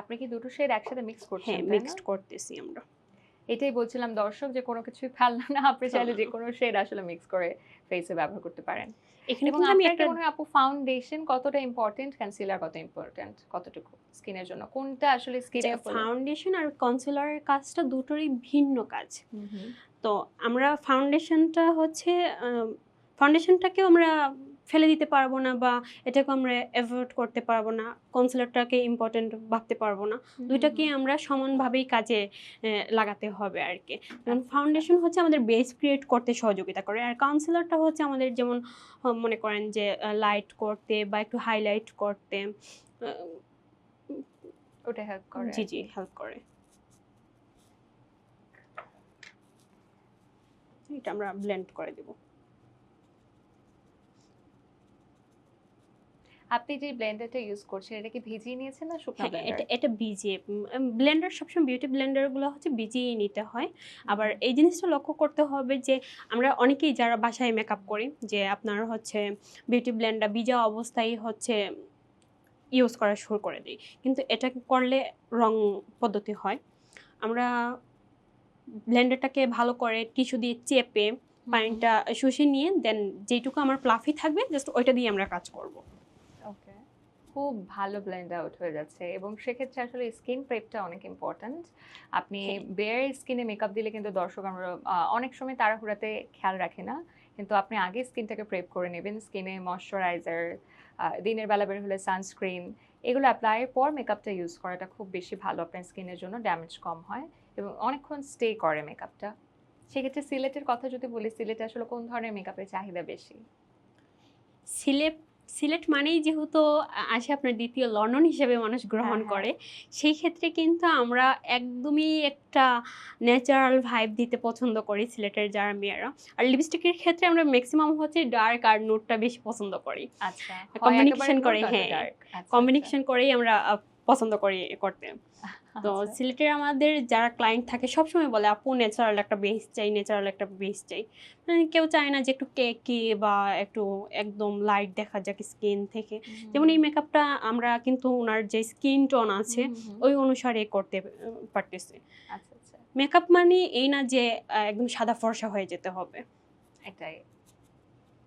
আপনি কি দুটো শেড একসাথে মিক্স করছেন? হ্যাঁ মিক্সড করতেছি আমরা। এটাই বলছিলাম দর্শক যে কোনো কিছুই ফেলল না আপনি চাইলে যে কোনো শেড আসলে মিক্স করে ফেসে ব্যবহার করতে পারেন। এখানে কিন্তু আমি একটা মনে আপু ফাউন্ডেশন কতটা ইম্পর্টেন্ট কনসিলার কত ইম্পর্টেন্ট কতটুকু স্কিনের জন্য? কোনটা আসলে স্কিনে ফাউন্ডেশন আর কনসিলারের কাজটা দুটোরই ভিন্ন কাজ। তো আমরা ফাউন্ডেশনটা হচ্ছে ফাউন্ডেশনটাকেও আমরা ফেলে দিতে পারব না বা এটাকে আমরা অ্যাভয়েড করতে পারব না কনসিলারটাকে ইম্পর্টেন্ট ভাবতে পারব না। দুইটাকে আমরা সমানভাবেই কাজে লাগাতে হবে আর কি যেমন ফাউন্ডেশন হচ্ছে আমাদের বেস ক্রিয়েট করতে সহযোগিতা করে আর কাউন্সিলারটা হচ্ছে আমাদের যেমন মনে করেন যে লাইট করতে বা একটু হাইলাইট করতে ওটা হেল্প করে জি জি হেল্প করে। এটা আমরা ব্লেন্ড করে দেব। আপনি যে ব্লেন্ডারটা ইউজ করছেন এটা কি ভিজিয়ে নিয়েছেন না শুকনো হ্যাঁ এটা এটা ভিজিয়ে ব্লেন্ডার সবসময় বিউটি ব্লেন্ডারগুলো হচ্ছে ভিজিয়ে নিতে হয়। আবার এই জিনিসটা লক্ষ্য করতে হবে যে আমরা অনেকেই যারা বাসায় মেকআপ করি যে আপনার হচ্ছে বিউটি ব্লেন্ডার ভিজা অবস্থায় হচ্ছে ইউজ করা শুরু করে দিই। কিন্তু এটা করলে রং পদ্ধতি হয়। আমরা ব্লেন্ডারটাকে ভালো করে টিস্যু দিয়ে চেপে পানিটা শুষে নিয়ে দেন যেটুকু আমার প্লাফি থাকবে জাস্ট ওইটা দিয়ে আমরা কাজ করব। খুব ভালো ব্লেন্ড আউট হয়ে যাচ্ছে এবং সেক্ষেত্রে আসলে স্কিন প্রেপটা অনেক ইম্পর্ট্যান্ট আপনি। বেয়ার স্কিনে মেকআপ দিলে কিন্তু দর্শক আমরা অনেক সময় তাড়াহুড়াতে খেয়াল রাখে না। কিন্তু আপনি আগে স্কিনটাকে প্রেপ করে নেবেন। স্কিনে ময়শ্চারাইজার দিনের বেলা বের হলে সানস্ক্রিন এগুলো অ্যাপ্লাইয়ের পর মেকআপটা ইউজ করাটা খুব বেশি ভালো আপনার স্কিনের জন্য ড্যামেজ কম হয় এবং অনেকক্ষণ স্টে করে মেকআপটা সেক্ষেত্রে সিলেটের কথা যদি বলি সিলেটে আসলে কোন ধরনের মেকআপের চাহিদা বেশি? সিলেট সিলেট মানেই যেহেতু আসে আপনার দ্বিতীয় লন্ডন হিসেবে মানুষ গ্রহণ হ্যাঁ, করে সেই ক্ষেত্রে কিন্তু আমরা একদমই একটা ন্যাচারাল ভাইব দিতে পছন্দ করি সিলেটের যারা মেয়েরা আর লিপস্টিকের ক্ষেত্রে আমরা ম্যাক্সিমাম হচ্ছে ডার্ক আর নোটটা বেশি পছন্দ করি। আচ্ছা Combination করে, হ্যাঁ। কম্বিনেশন করেই আমরা পছন্দ করি করতে। তো আচ্ছা। সিলেটের আমাদের যারা ক্লায়েন্ট থাকে সবসময় বলে আপু ন্যাচারাল একটা বেস চাই ন্যাচারাল একটা বেস চাই। মানে কেউ চায় না যে একটু কেকি বা একটু একদম লাইট দেখা যাক স্কিন থেকে। যেমন এই মেকআপটা আমরা কিন্তু ওনার যে স্কিন টোন আছে ওই অনুসারে করতে পারতেছি। আচ্ছা আচ্ছা। মেকআপ মানে এই না যে একদম সাদা ফর্সা হয়ে যেতে হবে। এটাই।